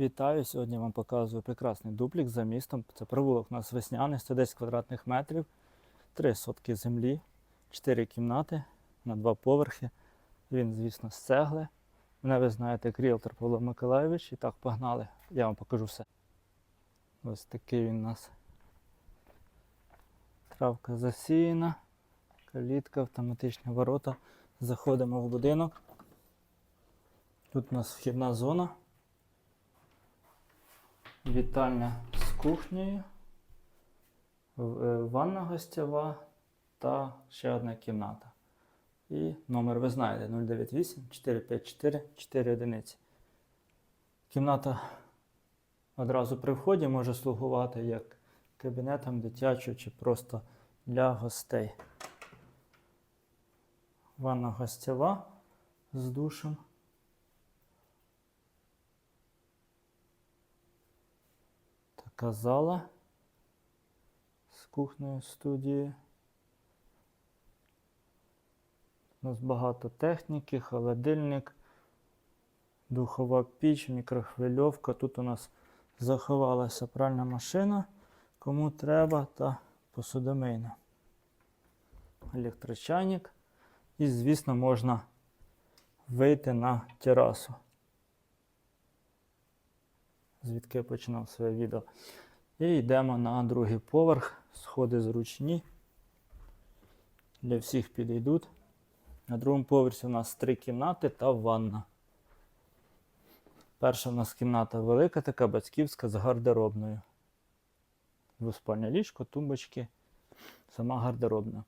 Вітаю! Сьогодні вам показую прекрасний дуплік за містом. Це провулок у нас весняний, 110 квадратних метрів, 3 сотки землі, 4 кімнати на 2 поверхи. Він, звісно, з цегли. Мене ви знаєте як ріелтор Павло Миколайович. І так, погнали. Я вам покажу все. Ось такий він у нас. Травка засіяна, калітка, автоматичні ворота. Заходимо в будинок. Тут у нас вхідна зона. Вітальня з кухнею, е, ванна гостєва та ще одна кімната. І номер ви знаєте 098 454 4 одиниці. Кімната одразу при вході може слугувати як кабінетом дитячого чи просто для гостей. Ванна гостєва з душем. Така зала з кухнею студією. У нас багато техніки, холодильник, духова піч, мікрохвильовка. Тут у нас заховалася пральна машина, кому треба, та посудомийна. Електрочайник. І, звісно, можна вийти на терасу звідки я починав своє відео. І йдемо на другий поверх. Сходи зручні. Для всіх підійдуть. На другому поверсі у нас три кімнати та ванна. Перша у нас кімната велика, така батьківська з гардеробною. Двоспальне ліжко, тумбочки, сама гардеробна.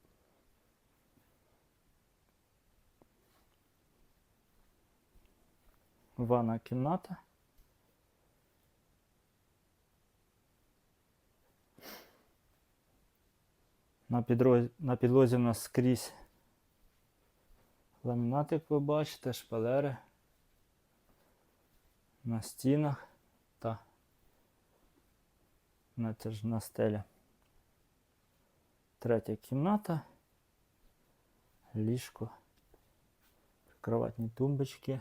Ванна кімната. На, підроз... на підлозі у нас скрізь ламінат, як ви бачите, шпалери на стінах та натяжна стеля. Третя кімната, ліжко, прикроватні тумбочки,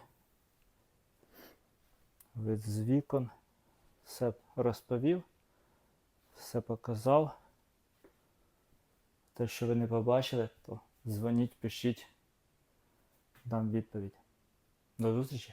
вид з вікон. Все розповів, все показав. Те, що ви не побачили, то дзвоніть, пишіть, дам відповідь. До зустрічі!